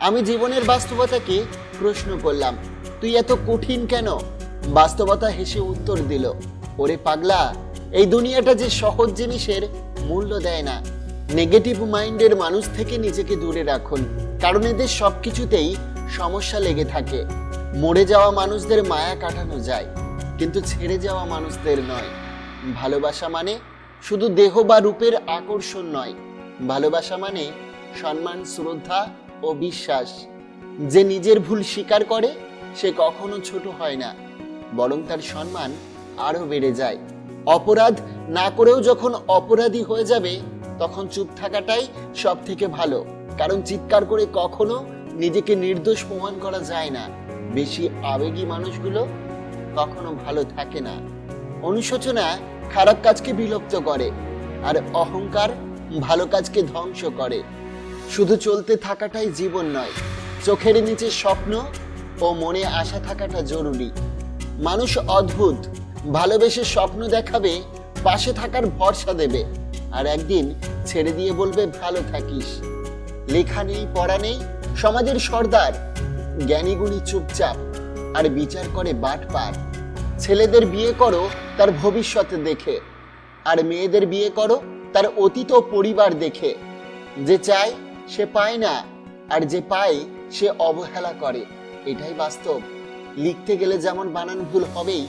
আমি জীবনের বাস্তবতাকে প্রশ্ন করলাম। তুই এত কঠিন কেন? বাস্তবতা হেসে উত্তর দিল, ওরে পাগলা, এই দুনিয়াটা যে সহজ জিনিসের মূল্য দেয় না। নেগেটিভ মাইন্ডের মানুষ থেকে নিজেকে দূরে রাখুন, কারণ এদের সবকিছুতেই সমস্যা লেগে থাকে। মরে যাওয়া মানুষদের মায়া কাটানো যায়, কিন্তু ছেড়ে যাওয়া মানুষদের নয়। ভালোবাসা মানে শুধু দেহ বা রূপের আকর্ষণ নয়। ভালোবাসা মানে সম্মান, শ্রদ্ধা ও বিশ্বাস। যে নিজের ভুল স্বীকার করে, সে কখনো ছোট হয় না। বরং তার সম্মান আরও বেড়ে যায়। অপরাধ না করেও যখন অপরাধী হয়ে যাবে, তখন চুপ থাকাটাই সব থেকে ভালো। কারণ চিৎকার করে কখনো নিজেকে নির্দোষ প্রমাণ করা যায় না। বেশি আবেগী মানুষগুলো কখনো ভালো থাকে না। অনুশোচনা খারাপ কাজকে বিলুপ্ত করে, আর অহংকার ভালো কাজকে ধ্বংস করে। শুধু চলতে থাকাটাই জীবন নয়, চোখের নিচে স্বপ্ন ও মনে আশা থাকাটা জরুরি। মানুষ অদ্ভুত, ভালোবেসে স্বপ্ন দেখাবে, পাশে থাকার ভরসা দেবে, আর একদিন ছেড়ে দিয়ে বলবে, ভালো থাকিস। লেখা নেই, পড়া নেই, সমাজের সর্দার, জ্ঞানীগুণী চুপচাপ, আর বিচার করে বাট পার। ছেলেদের বিয়ে করো, তার ভবিষ্যৎ দেখে, আর মেয়েদের বিয়ে করো, তার অতীত পরিবার দেখে। যে চায় সে পায় না, আর যে পায়, সে অবহেলা করে। এটাই বাস্তব। লিখতে গেলে যেমন বানান ভুল হবেই,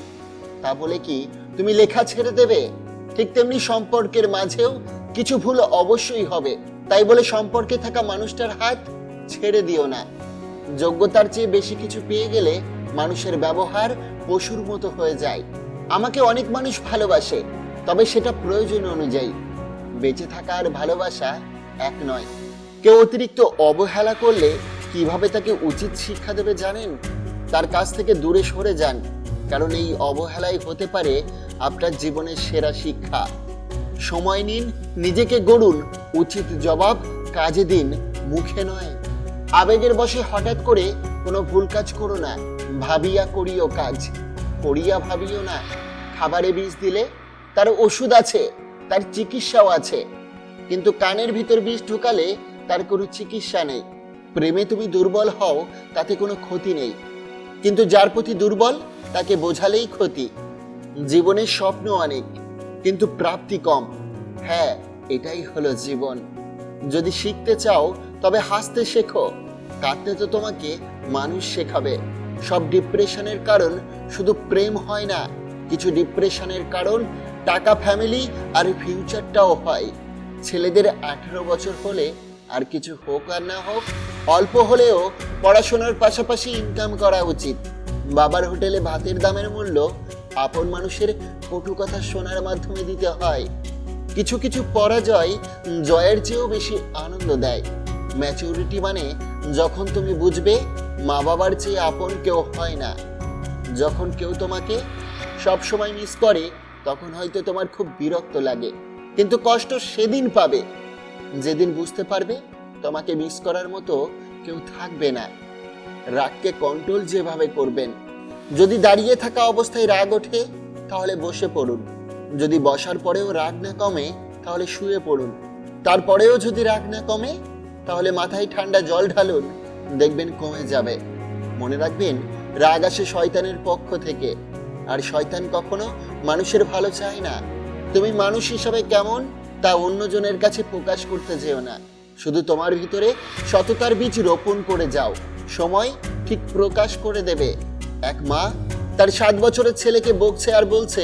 তা বলে কি, তুমি লেখা ছেড়ে দেবে? ঠিক তেমনি সম্পর্কের মাঝেও কিছু ভুল অবশ্যই হবে। তাই বলে সম্পর্কে থাকা মানুষটার হাত ছেড়ে দিও না। যোগ্যতার চেয়ে বেশি কিছু পেয়ে গেলে মানুষের ব্যবহার পশুর মতো হয়ে যায়। আমাকে অনেক মানুষ ভালোবাসে, তবে সেটা প্রয়োজন অনুযায়ী। বেঁচে থাকা আর ভালোবাসা এক নয়। কেউ অতিরিক্ত অবহেলা করলে কীভাবে তাকে উচিত শিক্ষা দেবে জানেন? তার কাছ থেকে দূরে সরে যান, কারণ এই অবহেলাই হতে পারে আপনার জীবনের সেরা শিক্ষা। সময় নিন, নিজেকে গড়ুন, উচিত জবাব কাজে দিন, মুখে নয়। আবেগের বশে হঠাৎ করে কোনো ভুল কাজ করো না, ভাবিয়া করিও কাজ করিয়া ভাবিও না। খাবারে বিষ দিলে তার ওষুধ আছে, তার চিকিৎসাও আছে, কিন্তু কানের ভিতর বিষ ঢুকালে তার কোনো চিকিৎসা নেই। প্রেমে তুমি দুর্বল হও, তাতে কোনো ক্ষতি নেই। কিন্তু যার প্রতি দুর্বল, তাকে বোঝালেই ক্ষতি। জীবনের স্বপ্ন অনেক, কিন্তু প্রাপ্তি কম। হ্যাঁ এটাই হলো জীবন। যদি শিখতে চাও, তবে হাসতে শেখো। কাঁদতে তো তোমাকে মানুষ শেখাবে। সব ডিপ্রেশনের কারণ শুধু প্রেম হয় না, কিছু ডিপ্রেশনের কারণ টাকা, ফ্যামিলি আর ফিউচারটাও হয়। ছেলেদের আঠেরো বছর হলে আর কিছু হোক আর না হোক, অল্প হলেও পড়াশোনার পাশাপাশি ইনকাম করা উচিত। বাবার হোটেলে ভাতের দামের মূল্য আপন মানুষের কটু কথা শোনার মাধ্যমে দিতে হয়। কিছু কিছু পরাজয় জয়ের চেয়েও বেশি আনন্দ দেয়। ম্যাচুরিটি মানে যখন তুমি বুঝবে মা বাবার চেয়ে আপন কেউ হয় না। যখন কেউ তোমাকে সব সময় মিস করে, তখন হয়তো তোমার খুব বিরক্ত লাগে। কিন্তু কষ্ট সেদিন পাবে। যেদিন বুঝতে পারবে, তোমাকে মিস করার মতো কেউ থাকবে না। রাগকে কন্ট্রোল যেভাবে করবেন, যদি দাঁড়িয়ে থাকা অবস্থায় রাগ ওঠে, তাহলে বসে পড়ুন। যদি বসার পরেও রাগ না কমে, তাহলে শুয়ে পড়ুন। তারপরেও যদি রাগ না কমে, তাহলে মাথায় ঠান্ডা জল ঢালুন। দেখবেন কমে যাবে। মনে রাখবেন, রাগ আসে শয়তানের পক্ষ থেকে। আর শয়তান কখনো মানুষের ভালো চায় না। তুমি মানুষ হিসাবে কেমন? তা অন্যজনের কাছে প্রকাশ করতে যেও না। শুধু তোমার ভিতরে সততার বীজ রোপণ করে যাও। সময় ঠিক প্রকাশ করে দেবে। এক মা তার সাত বছরের ছেলেকে বকছে আর বলছে,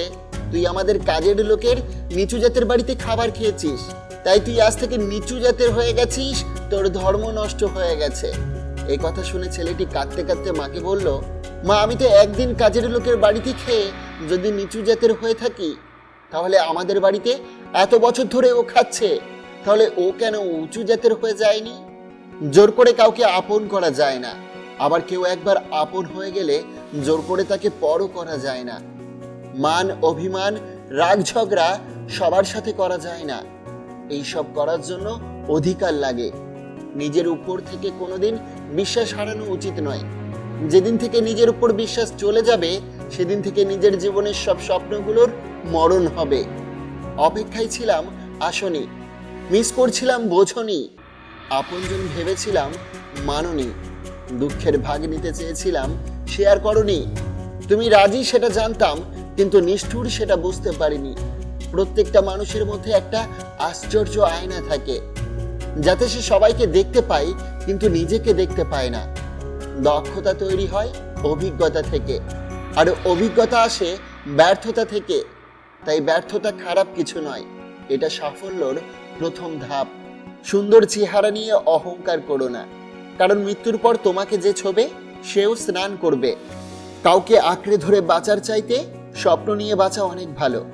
তুই আমাদের কাজের লোকের নিচু জাতের বাড়িতে খাবার খেয়েছিস। তাই তুই আজ থেকে নিচু জাতের হয়ে গেছিস, তোর ধর্ম নষ্ট হয়ে গেছে। এই কথা শুনে ছেলেটি কাঁদতে কাঁদতে মাকে বলল, মা, আমি তো একদিন কাজের লোকের বাড়িতে খেয়ে যদি নিচু জাতের হয়ে থাকি, তাহলে আমাদের বাড়িতে এত বছর ধরে ও খাচ্ছে, তাহলে ও কেন উঁচু জাতের হয়ে যায়নি? জোর করে কাউকে আপন করা যায় না। আবার কেউ একবার আপন হয়ে গেলে জোর করে তাকে পরও করা যায় না। মান, অভিমান, রাগ, ঝগড়া সবার সাথে করা যায় না। এইসব করার জন্য অধিকার লাগে। নিজের উপর থেকে কোনোদিন বিশ্বাস হারানো উচিত নয়। যেদিন থেকে নিজের উপর বিশ্বাস চলে যাবে, সেদিন থেকে নিজের জীবনের সব স্বপ্নগুলোর মরণ হবে। অপেক্ষায় ছিলাম, আসনি। মিস করছিলাম বোঝনি। আপনজন ভেবেছিলাম, মাননি। দুঃখের ভাগ নিতে চেয়েছিলাম শেয়ার করনি। তুমি রাজি সেটা জানতাম, কিন্তু নিষ্ঠুর সেটা বুঝতে পারিনি। প্রত্যেকটা মানুষের মধ্যে একটা আশ্চর্য আয়না থাকে, যাতে সে সবাইকে দেখতে পায়, কিন্তু নিজেকে দেখতে পায় না। দক্ষতা তৈরি হয় অভিজ্ঞতা থেকে, আর অভিজ্ঞতা আসে ব্যর্থতা থেকে। তাই ব্যর্থতা খারাপ কিছু নয়। এটা সাফল্যর প্রথম ধাপ। সুন্দর চেহারা নিয়ে অহংকার করো না। কারণ মৃত্যুর পর তোমাকে যে ছবে, সেও স্নান করবে। কাউকে আঁকড়ে ধরে বাঁচার চাইতে স্বপ্ন নিয়ে বাঁচা অনেক ভালো।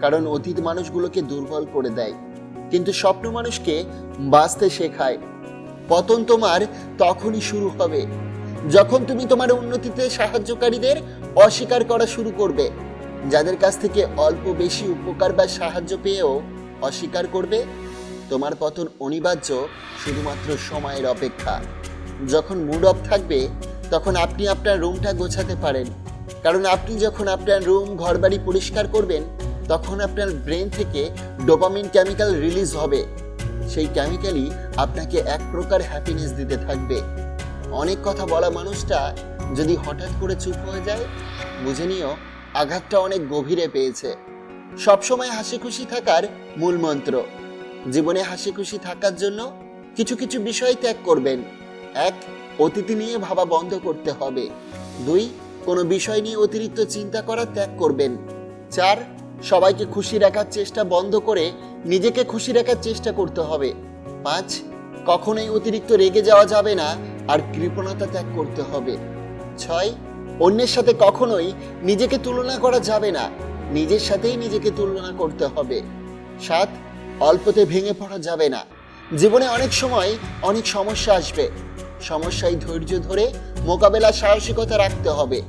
কারণ অতীত মানুষগুলোকে দুর্বল করে দেয়। কিন্তু স্বপ্ন মানুষকে বাঁচতে শেখায়। পতন তোমার তখনই শুরু হবে। যখন তুমি তোমার উন্নতিতে সাহায্যকারীদের অস্বীকার করা শুরু করবে। যাদের কাছ থেকে অল্প বেশি উপকার বা সাহায্য পেয়েও অস্বীকার করবে, তোমার পতন অনিবার্য শুধুমাত্র সময়ের অপেক্ষা। যখন মুড অফ থাকবে, তখন আপনি আপনার রুমটা গোছাতে পারেন। কারণ আপনি যখন আপনার রুম ঘরবাড়ি পরিষ্কার করবেন, তখন আপনার ব্রেন থেকে ডোপামিন কেমিক্যাল রিলিজ হবে। সেই কেমিক্যালই আপনাকে এক প্রকার হ্যাপিনেস দিতে থাকবে। অনেক কথা বলা মানুষটা যদি হঠাৎ করে চুপ হয়ে যায়, বুঝে নিও আঘাতটা অনেক গভীরে পেয়েছে। সবসময় হাসি খুশি থাকার মূল মন্ত্র। জীবনে হাসি খুশি থাকার জন্য কিছু কিছু বিষয় ত্যাগ করবেন। এক, অতীতি নিয়ে ভাবা বন্ধ করতে হবে। দুই, কোনো বিষয় নিয়ে অতিরিক্ত চিন্তা করা ত্যাগ করবেন। চার, সবাইকে খুশি রাখার চেষ্টা বন্ধ করে নিজেকে খুশি রাখার চেষ্টা করতে হবে। পাঁচ, কখনোই অতিরিক্ত রেগে যাওয়া যাবে না আর কৃপণতা ত্যাগ করতে হবে। ছয় অন্যের সাথে কখনোই নিজেকে তুলনা করা যাবে না। নিজের সাথেই নিজেকে তুলনা করতে হবে। সাত অল্পতে ভেঙে পড়া যাবে না। জীবনে অনেক সময় অনেক সমস্যা আসবে। সমস্যায় ধৈর্য ধরে মোকাবেলা সাহসিকতা রাখতে হবে।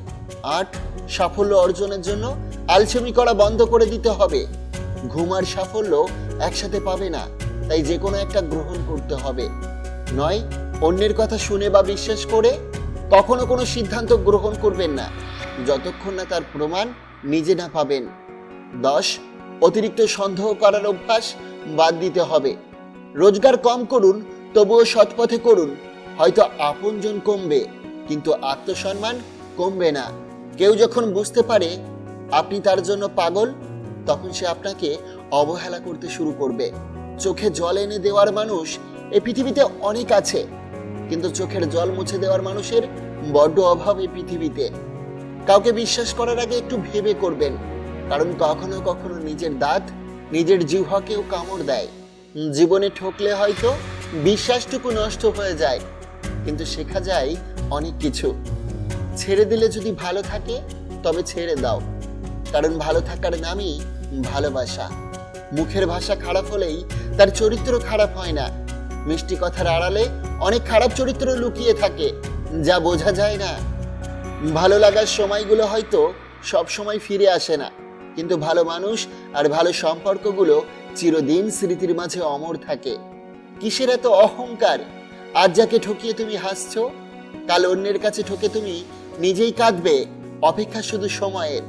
আট, সাফল্য অর্জনের জন্য আলসেমি করা বন্ধ করে দিতে হবে। ঘুম আর সাফল্য একসাথে পাবে না, তাই যে কোনো একটা গ্রহণ করতে হবে। নয়, অন্যের কথা শুনে বা বিশ্বাস করে কখনো কোনো সিদ্ধান্ত গ্রহণ করবেন না। যতক্ষণ না তার প্রমাণ নিজে না পাবেন। দশ, অতিরিক্ত সন্দেহ করার অভ্যাস বাদ দিতে হবে। রোজগার কম করুন, তবুও সৎপথে করুন। হয়তো আপনজন কমবে, কিন্তু আত্মসম্মান কমবে না। কেউ যখন বুঝতে পারে আপনি তার জন্য পাগল, তখন সে আপনাকে অবহেলা করতে শুরু করবে। চোখে জল এনে দেওয়ার মানুষ এই পৃথিবীতে অনেক আছে। কিন্তু চোখের জল মুছে দেওয়ার মানুষের বড্ড অভাব এই পৃথিবীতে। কাউকে বিশ্বাস করার আগে একটু ভেবে করবেন, কারণ কখনো কখনো নিজের দাঁত, নিজের জিহ্বাকেও কামড় দেয়। জীবনে ঠকলে হয়তো বিশ্বাসটুকু নষ্ট হয়ে যায়, কিন্তু শেখা যায় অনেক কিছু। ছেড়ে দিলে যদি ভালো থাকে, তবে ছেড়ে দাও, কারণ ভালো থাকার নামই ভালোবাসা। মুখের ভাষা খারাপ হলেই তার চরিত্র খারাপ হয় না। মিষ্টি কথার আড়ালে অনেক খারাপ চরিত্র লুকিয়ে থাকে, যা বোঝা যায় না। ভালো লাগার সময়গুলো হয়তো সব সময় ফিরে আসে না, কিন্তু ভালো মানুষ আর ভালো সম্পর্কগুলো চিরদিন স্মৃতির মাঝে অমর থাকে। কিসের এত অহংকার? আজ যাকে ঠকিয়ে তুমি হাসছো, কাল অন্যের কাছে ঠকে তুমি নিজেই কাঁদবে, অপেক্ষা শুধু সময়ের।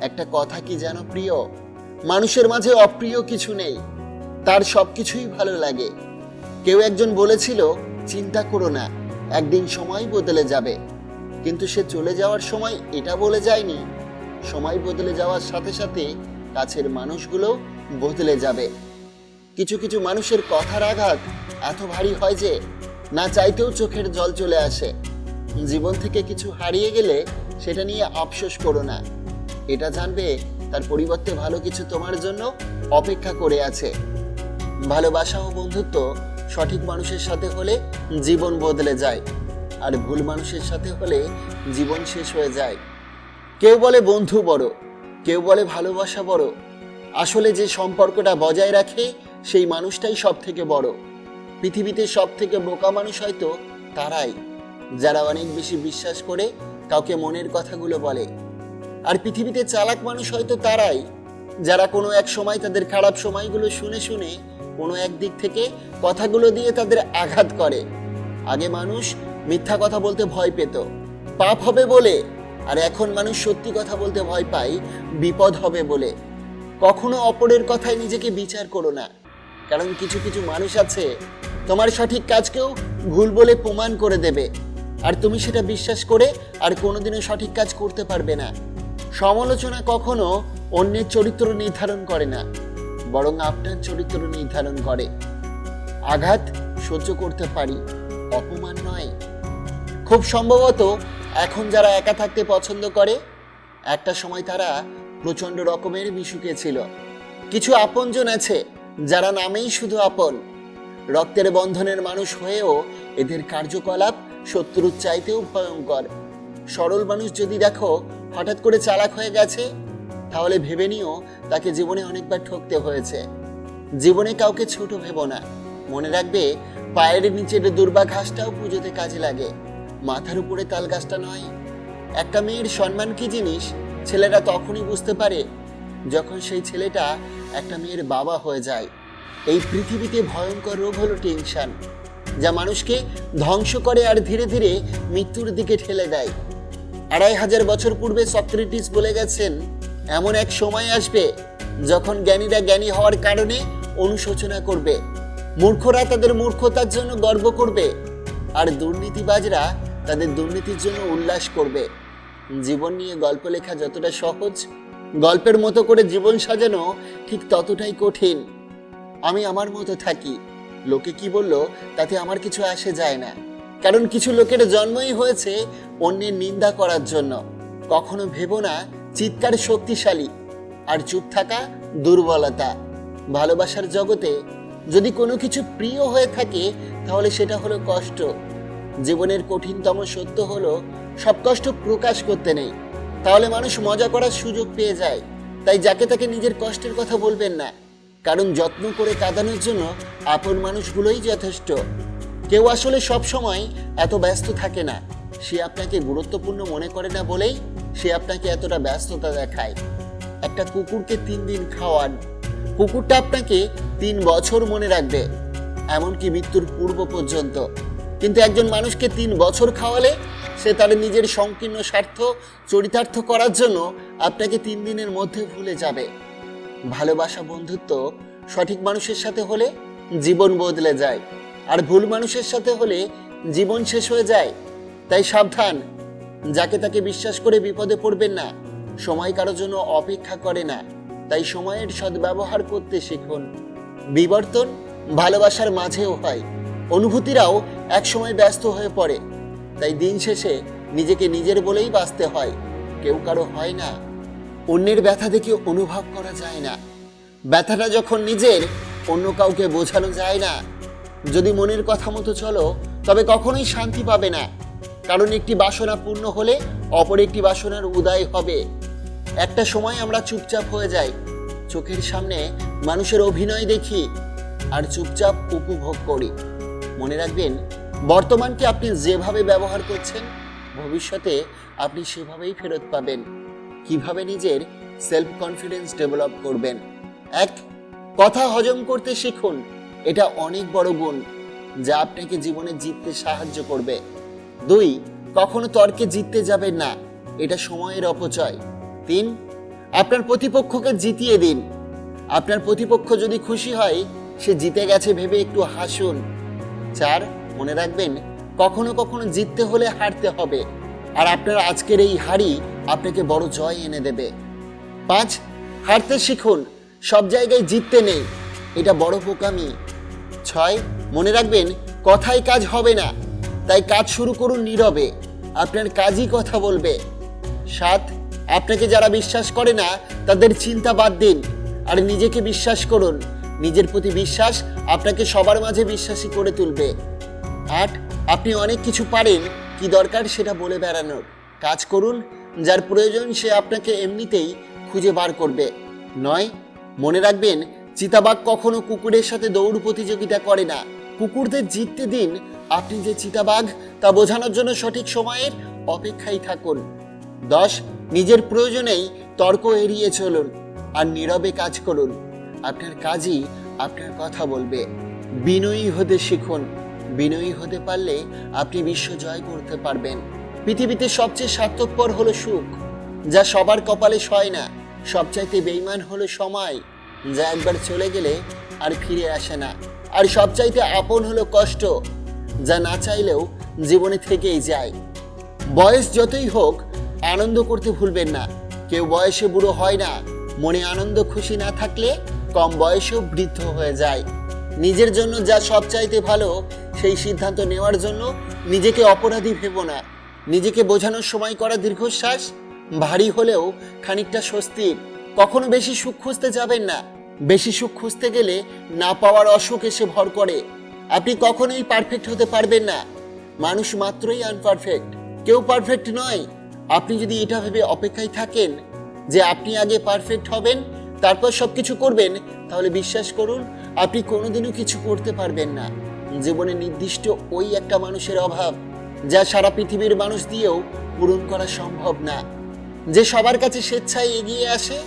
একটা কথা কি জানো প্রিয়? মানুষের মাঝে অপ্রিয় কিছু নেই, তার সবকিছুই ভালো লাগে। কেউ একজন বলেছিল, চিন্তা করো না, একদিন সময় বদলে যাবে। কিন্তু সে চলে যাওয়ার সময় এটা বলে যায়নি। সময় বদলে যাওয়ার সাথে সাথে কাছের মানুষগুলো বদলে যাবে। কিছু কিছু মানুষের কথার আঘাত এত ভারী হয় যে, না চাইতেও চোখের জল চলে আসে। জীবন থেকে কিছু হারিয়ে গেলে সেটা নিয়ে আফসোস করো না। এটা জানবে তার পরিবর্তে ভালো কিছু তোমার জন্য অপেক্ষা করে আছে। ভালোবাসা ও বন্ধুত্ব সঠিক মানুষের সাথে হলে জীবন বদলে যায়, আর ভুল মানুষের সাথে হলে জীবন শেষ হয়ে যায়। কেউ বলে বন্ধু বড়, কেউ বলে ভালোবাসা বড়। আসলে যে সম্পর্কটা বজায় রাখে, সেই মানুষটাই সব থেকে বড়। পৃথিবীতে সব থেকে বোকা মানুষ হয়তো তারাই, যারা অনেক বেশি বিশ্বাস করে, কাউকে মনের কথাগুলো বলে। আর পৃথিবীতে চালাক মানুষ হয়তো তারাই, যারা কোনো এক সময় তাদের খারাপ সময়গুলো শুনে শুনে কোনো এক দিক থেকে কথাগুলো দিয়ে তাদের আঘাত করে। আগে মানুষ মিথ্যা কথা বলতে ভয় পেত। পাপ হবে বলে, আর এখন মানুষ সত্যি কথা বলতে ভয় পায়, বিপদ হবে বলে। কখনো অপরের কথায় নিজেকে বিচার করো না। কারণ কিছু কিছু মানুষ আছে, তোমার সঠিক কাজকেও ভুল বলে প্রমাণ করে দেবে। আর তুমি সেটা বিশ্বাস করে আর কোনোদিনও সঠিক কাজ করতে পারবে না। সমালোচনা কখনো অন্যের চরিত্র নির্ধারণ করে না। বরং আপনার চরিত্র নির্ধারণ করে। আঘাত সহ্য করতে পারি, অপমান নয়। খুব সম্ভবত এখন যারা একা থাকতে পছন্দ করে, একটা সময় তারা প্রচণ্ড রকমের মিশুকে ছিল। কিছু আপনজন আছে, যারা নামেই শুধু আপন। রক্তের বন্ধনের মানুষ হয়েও এদের কার্যকলাপ শত্রুর চাইতেও ভয়ঙ্কর। সরল মানুষ যদি দেখো, হঠাৎ করে চালাক হয়ে গেছে তাহলে ভেবে নিও, তাকে জীবনে অনেকবার ঠকতে হয়েছে। জীবনে কাউকে ছোট ভেবো না। মনে রাখবে, পায়ের নিচের দুর্বা ঘাসটাও পুজোতে কাজে লাগে। মাথার উপরে তাল গাছটা নয়। একটা মেয়ের সম্মান কি জিনিস? ছেলেরা তখনই বুঝতে পারে, যখন সেই ছেলেটা একটা মেয়ের বাবা হয়ে যায়। এই পৃথিবীতে ভয়ঙ্কর রোগ হলো টেনশন, যা মানুষকে ধ্বংস করে আর ধীরে ধীরে মৃত্যুর দিকে ঠেলে দেয়। আড়াই হাজার বছর পূর্বে সক্রেটিস বলে গেছেন এমন এক সময় আসবে যখন জ্ঞানীরা জ্ঞানী হওয়ার কারণে অনুশোচনা করবে। মূর্খরা তাদের মূর্খতার জন্য গর্ব করবে আর দুর্নীতিবাজরা তাদের দুর্নীতির জন্য উল্লাস করবে। জীবন নিয়ে গল্প লেখা যতটা সহজ, গল্পের মতো করে জীবন সাজানো ঠিক ততটাই কঠিন। আমি আমার মতো থাকি। লোকে কি বলল, তাতে আমার কিছু আসে যায় না। কারণ কিছু লোকের জন্মই হয়েছে অন্যের নিন্দা করার জন্য। কখনো ভেবো না চিৎকার শক্তিশালী আর চুপ থাকা দুর্বলতা। ভালোবাসার জগতে যদি কোনো কিছু প্রিয় হয়ে থাকে, তাহলে সেটা হলো কষ্ট। জীবনের কঠিনতম সত্য হলো সব কষ্ট প্রকাশ করতে নেই। তাহলে মানুষ মজা করার সুযোগ পেয়ে যায়। তাই যাকে তাকে নিজের কষ্টের কথা বলবেন না। কারণ যত্ন করে কাঁদানোর জন্য আপন মানুষগুলোই যথেষ্ট। কেউ আসলে সব সময় এত ব্যস্ত থাকে না। সে আপনাকে গুরুত্বপূর্ণ মনে করে না বলেই সে আপনাকে এতটা ব্যস্ততা দেখায়। একটা কুকুরকে তিন দিন খাওয়ান। কুকুরটা আপনাকে তিন বছর মনে রাখবে, এমনকি মৃত্যুর পূর্ব পর্যন্ত। কিন্তু একজন মানুষকে তিন বছর খাওয়ালে, সে তার নিজের সংকীর্ণ স্বার্থ চরিতার্থ করার জন্য আপনাকে তিন দিনের মধ্যে ভুলে যাবে। ভালোবাসা বন্ধুত্ব সঠিক মানুষের সাথে হলে জীবন বদলে যায়, আর ভুল মানুষের সাথে হলে জীবন শেষ হয়ে যায়। তাই সাবধান যাকে তাকে বিশ্বাস করে বিপদে পড়বেন না। সময় কারোর জন্য অপেক্ষা করে না। তাই সময়ের সদ্ব্যবহার করতে শিখুন। বিবর্তন ভালোবাসার মাঝেও হয়। অনুভূতিরাও একসময় ব্যস্ত হয়ে পড়ে। তাই দিন শেষে নিজেকে নিজের বলেই বাঁচতে হয়। কেউ কারও হয় না। অন্যের ব্যথা দেখে অনুভব করা যায় না। ব্যথাটা যখন নিজের, অন্য কাউকে বোঝানো যায় না। যদি মনের কথা মতো চলো, তবে কখনোই শান্তি পাবে না। কারণ একটি বাসনা পূর্ণ হলে অপর একটি বাসনার উদয় হবে। একটা সময় আমরা চুপচাপ হয়ে যাই, চোখের সামনে মানুষের অভিনয় দেখি আর চুপচাপ উপভোগ করি। মনে রাখবেন, বর্তমানকে আপনি যেভাবে ব্যবহার করছেন, ভবিষ্যতে আপনি সেভাবেই ফেরত পাবেন। কীভাবে নিজের সেলফ কনফিডেন্স ডেভেলপ করবেন? এক, কথা হজম করতে শিখুন। এটা অনেক বড় গুণ, যা আপনাকে জীবনে জিততে সাহায্য করবে। দুই, কখনো তর্কে জিততে যাবেন না। এটা সময়ের অপচয়। তিন, আপনার প্রতিপক্ষকে জিতিয়ে দিন। আপনার প্রতিপক্ষ যদি খুশি হয়, সে জিতে গেছে ভেবে একটু হাসুন। চার, মনে রাখবেন, কখনো কখনো জিততে হলে হারতে হবে। আর আপনার আজকের এই হারই আপনাকে বড় জয় এনে দেবে। পাঁচ, হারতে শিখুন, সব জায়গায় জিততে নেই। এটা বড় বোকামি। ছয়, মনে রাখবেন, কথায় কাজ হবে না। তাই কাজ শুরু করুন নীরবে। আপনার কাজই কথা বলবে। সাত, আপনাকে যারা বিশ্বাস করে না, তাদের চিন্তা বাদ দিন আর নিজেকে বিশ্বাস করুন। নিজের প্রতি বিশ্বাস আপনাকে সবার মাঝে বিশ্বাসী করে তুলবে। আট, আপনি অনেক কিছু পারেন, কি দরকার সেটা বলে বেড়ানোর। কাজ করুন, যার প্রয়োজন সে আপনাকে এমনিতেই খুঁজে বার করবে। নয়, মনে রাখবেন, চিতাবাঘ কখনো কুকুরের সাথে দৌড় প্রতিযোগিতা করে না। কুকুরদের জিততে দিন আপনি যে চিতাবাঘ, তা বোঝানোর জন্য সঠিক সময়ের অপেক্ষায় থাকুন। দশ, নিজের প্রয়োজনেই তর্ক এড়িয়ে চলুন আর নীরবে কাজ করুন। আপনার কাজই আপনার কথা বলবে। বিনয়ী হতে শিখুন। বিনয়ী হতে পারলে আপনি বিশ্ব জয় করতে পারবেন। পৃথিবীতে সবচেয়ে স্বার্থপর হলো সুখ, যা সবার কপালে সয় না। সবচাইতে বেইমান হলো সময়, যা একবার চলে গেলে আর ফিরে আসে না। আর সবচাইতে আপন হলো কষ্ট যা না চাইলেও জীবনে থেকেই যায়। বয়স যতই হোক, আনন্দ করতে ভুলবেন না। কেউ বয়সে বুড়ো হয় না। মনে আনন্দ, খুশি না থাকলে কম বয়সেও বৃদ্ধ হয়ে যায়। নিজের জন্য যা সবচাইতে ভালো, সেই সিদ্ধান্ত নেওয়ার জন্য নিজেকে অপরাধী ভেবো না। নিজেকে বোঝানোর সময় করা দীর্ঘশ্বাস, ভারী হলেও খানিকটা স্বস্তির কখনো বেশি সুখ খুঁজতে যাবেন না। বেশি সুখ খুঁজতে গেলে না পাওয়ার অসুখ এসে ভর করে। আপনি কখনোই পারফেক্ট হতে পারবেন না। মানুষ মাত্রই আনপারফেক্ট কেউ পারফেক্ট নয়। আপনি যদি এটা ভেবে অপেক্ষায় থাকেন যে আপনি আগে পারফেক্ট হবেন, তারপর সব কিছু করবেন, তাহলে বিশ্বাস করুন, আপনি কোনোদিনও কিছু করতে পারবেন না। জীবনে নির্দিষ্ট ওই একটা মানুষের অভাব, যা সারা পৃথিবীর মানুষ দিয়েও পূরণ করা সম্ভব না। যে সবার কাছে স্বেচ্ছায় এগিয়ে আসে,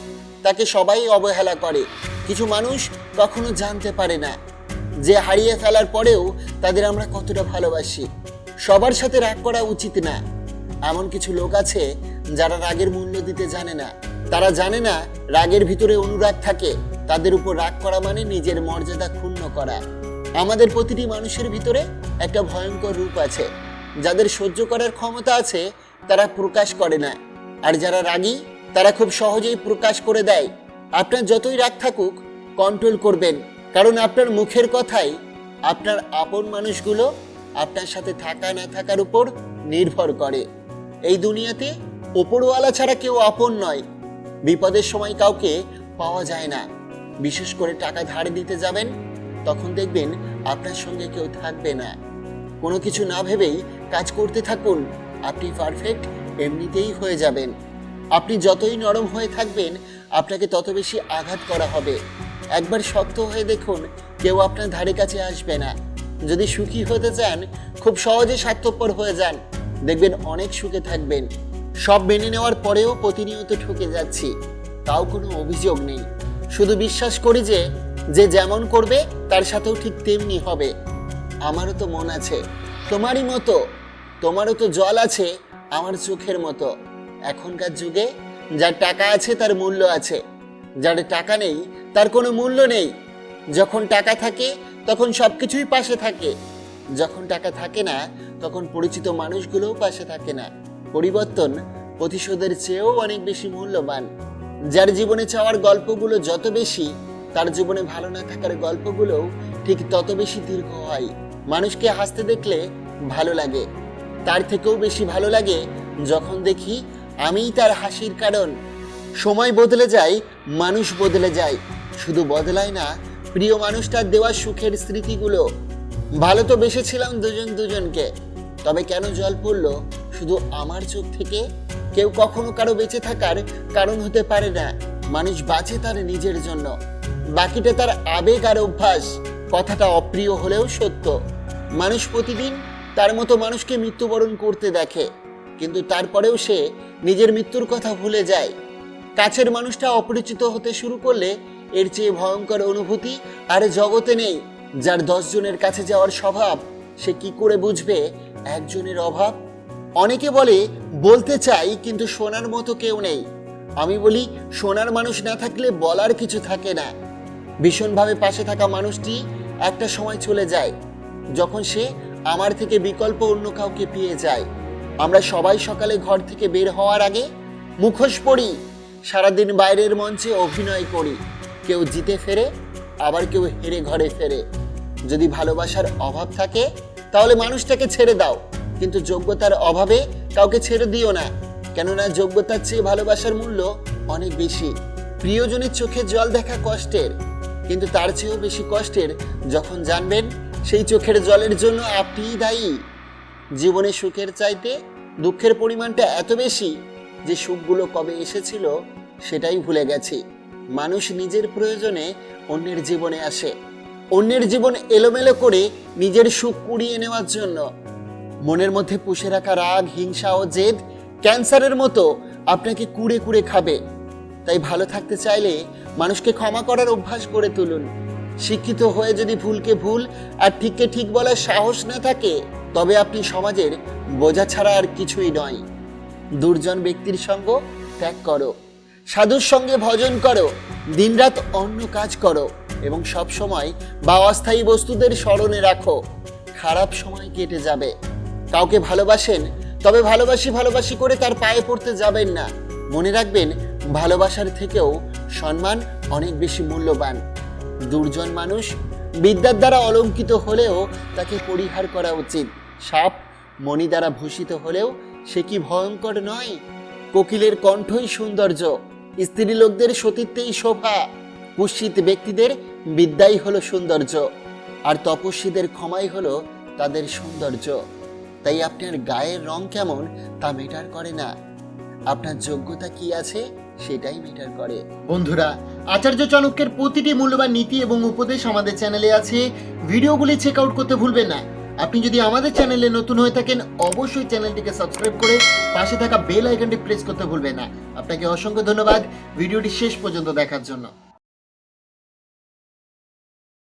তাকে সবাই অবহেলা করে। কিছু মানুষ কখনো জানতে পারে না। যে হারিয়ে ফেলার পরেও তাদের আমরা কতটা ভালোবাসি। সবার সাথে রাগ করা উচিত না। এমন কিছু লোক আছে যারা রাগের মূল্য দিতে জানে না। তারা জানে না রাগের ভিতরে অনুরাগ থাকে। তাদের উপর রাগ করা মানে নিজের মর্যাদা ক্ষুণ্ণ করা। আমাদের প্রতিটি মানুষের ভিতরে একটা ভয়ঙ্কর রূপ আছে। যাদের সহ্য করার ক্ষমতা আছে, তারা প্রকাশ করে না। আর যারা রাগী, তারা খুব সহজেই প্রকাশ করে দেয়। আপনার যতই রাগ থাকুক কন্ট্রোল করবেন। কারণ আপনার মুখের কথাই আপনার আপন মানুষগুলো আপনার সাথে থাকা না থাকার উপর নির্ভর করে। এই দুনিয়াতে ওপরওয়ালা ছাড়া কেউ আপন নয়। বিপদের সময় কাউকে পাওয়া যায় না। বিশেষ করে টাকা ধার দিতে যাবেন, তখন দেখবেন আপনার সঙ্গে কেউ থাকবে না। কোনো কিছু না ভেবেই কাজ করতে থাকুন, আপনি পারফেক্ট এমনিতেই হয়ে যাবেন। আপনি যতই নরম হয়ে থাকবেন, আপনাকে তত বেশি আঘাত করা হবে। একবার শক্ত হয়ে দেখুন, কেউ আপনার ধারে কাছে আসবে না। যদি সুখী হতে চান, খুব সহজে স্বার্থপর হয়ে যান। দেখবেন অনেক সুখে থাকবেন। সব মেনে নেওয়ার পরেও প্রতিনিয়ত ঠকে যাচ্ছি। তাও কোনো অভিযোগ নেই। শুধু বিশ্বাস করি যে যে যেমন করবে, তার সাথেও ঠিক তেমনি হবে। আমারও তো মন আছে। তোমারই মতো। তোমারও তো জল আছে আমার চোখের মতো। এখনকার যুগে, যার টাকা আছে, তার মূল্য আছে। যার টাকা নেই, তার কোনো মূল্য নেই। যখন টাকা থাকে, তখন সব কিছুই পাশে থাকে। যখন টাকা থাকে না, তখন পরিচিত মানুষগুলোও পাশে থাকে না। পরিবর্তন প্রতিশোধের চেয়েও অনেক বেশি মূল্যবান। যার জীবনে চাওয়ার গল্পগুলো যত বেশি, তার জীবনে ভালো না থাকার গল্পগুলোও ঠিক তত বেশি দীর্ঘ হয়। মানুষকে হাসতে দেখলে ভালো লাগে। তার থেকেও বেশি ভালো লাগে যখন দেখি, আমিই তার হাসির কারণ। সময় বদলে যায়, মানুষ বদলে যায়। শুধু বদলায় না, প্রিয় মানুষটার দেওয়া সুখের স্মৃতিগুলো। ভালো তো বেসেছিলাম দুজন দুজনকে, তবে কেন জল পড়ল? শুধু আমার চোখ থেকে? কেউ কখনো কারও বেঁচে থাকার কারণ হতে পারে না, মানুষ বাঁচে তার নিজের জন্য। বাকিটা তার আবেগ আর অভ্যাস, কথাটা অপ্রিয় হলেও সত্য। মানুষ প্রতিদিন তার মতো মানুষকে মৃত্যুবরণ করতে দেখে, কিন্তু তারপরেও সে নিজের মৃত্যুর কথা ভুলে যায়। কাছের মানুষটা অপরিচিত হতে শুরু করলে এর চেয়ে ভয়ঙ্কর অনুভূতি আর জগতে নেই, যার দশ জনের কাছে যাওয়ার স্বভাব, সে কি করে বুঝবে একজনের অভাব? অনেকে বলে, বলতে চাই, কিন্তু শোনার মতো কেউ নেই। আমি বলি, শোনার মানুষ না থাকলে বলার কিছু থাকে না। ভীষণভাবে পাশে থাকা মানুষটি একটা সময় চলে যায়, যখন সে আমার থেকে বিকল্প অন্য কাউকে পেয়ে যায়। আমরা সবাই সকালে ঘর থেকে বের হওয়ার আগে মুখোশ পড়ি সারাদিন বাইরের মঞ্চে অভিনয় করি। কেউ জিতে ফেরে, আবার কেউ হেরে ঘরে ফেরে। যদি ভালোবাসার অভাব থাকে, তাহলে মানুষটাকে ছেড়ে দাও। কিন্তু যোগ্যতার অভাবে কাউকে ছেড়ে দিও না। কেননা যোগ্যতার চেয়ে ভালোবাসার মূল্য অনেক বেশি। প্রিয়জনের চোখে জল দেখা কষ্টের। কিন্তু তার চেয়েও বেশি কষ্টের যখন জানবেন, সেই চোখের জলের জন্য আপনিই দায়ী। জীবনে সুখের চাইতে দুঃখের পরিমাণটা এত বেশি যে সুখগুলো কবে এসেছিল সেটাই ভুলে গেছি। মানুষ নিজের প্রয়োজনে অন্যের জীবনে আসে। অন্যের জীবন এলোমেলো করে নিজের সুখ কুড়িয়ে নেওয়ার জন্য। মনের মধ্যে পুষে রাখা রাগ, হিংসা ও জেদ ক্যান্সারের মতো আপনাকে কুড়ে কুড়ে খাবে। তাই ভালো থাকতে চাইলে মানুষকে ক্ষমা করার অভ্যাস করে তুলুন। শিক্ষিত হয়ে যদি ভুলকে ভুল আর ঠিককে ঠিক বলার সাহস না থাকে, তবে আপনি সমাজের বোঝা ছাড়া আর কিছুই নয়। দুর্জন ব্যক্তির সঙ্গ ত্যাগ করো। সাধুর সঙ্গে ভজন করো, দিনরাত অন্য কাজ করো এবং সব সময় বা অস্থায়ী বস্তুদের স্মরণে রাখো। খারাপ সময় কেটে যাবে। কাউকে ভালোবাসেন, তবে ভালোবাসি ভালোবাসি করে তার পায়ে পড়তে যাবেন না। মনে রাখবেন, ভালোবাসার থেকেও সম্মান অনেক বেশি মূল্যবান। দুর্জন মানুষ বিদ্যার দ্বারা অলঙ্কিত হলেও তাকে পরিহার করা উচিত। সাপ মণি দ্বারা ভূষিত হলেও সে কি ভয়ঙ্কর নয়? কোকিলের কণ্ঠই সৌন্দর্য। স্ত্রী লোকদের সতীত্বেই শোভা। কুৎসিত ব্যক্তিদের বিদ্যাই হলো সৌন্দর্য, আর তপস্বীদের ক্ষমাই হলো তাদের সৌন্দর্য। তাই আপনার গায়ের রং কেমন তা মেটার করে না। আপনার যোগ্যতা কি আছে সেটাই মেটার করে। বন্ধুরা, আচার্য চাণক্যের প্রতিটি মূল্যবান নীতি এবং উপদেশ আমাদের চ্যানেলে আছে। ভিডিওগুলি চেক আউট করতে ভুলবেন না। আপনি যদি আমাদের চ্যানেলে নতুন হয়ে থাকেন, অবশ্যই চ্যানেলটিকে সাবস্ক্রাইব করে পাশে থাকা বেল আইকনটি প্রেস করতে ভুলবেন না। আপনাকে অসংখ্য ধন্যবাদ। ভিডিওটি শেষ পর্যন্ত দেখার জন্য।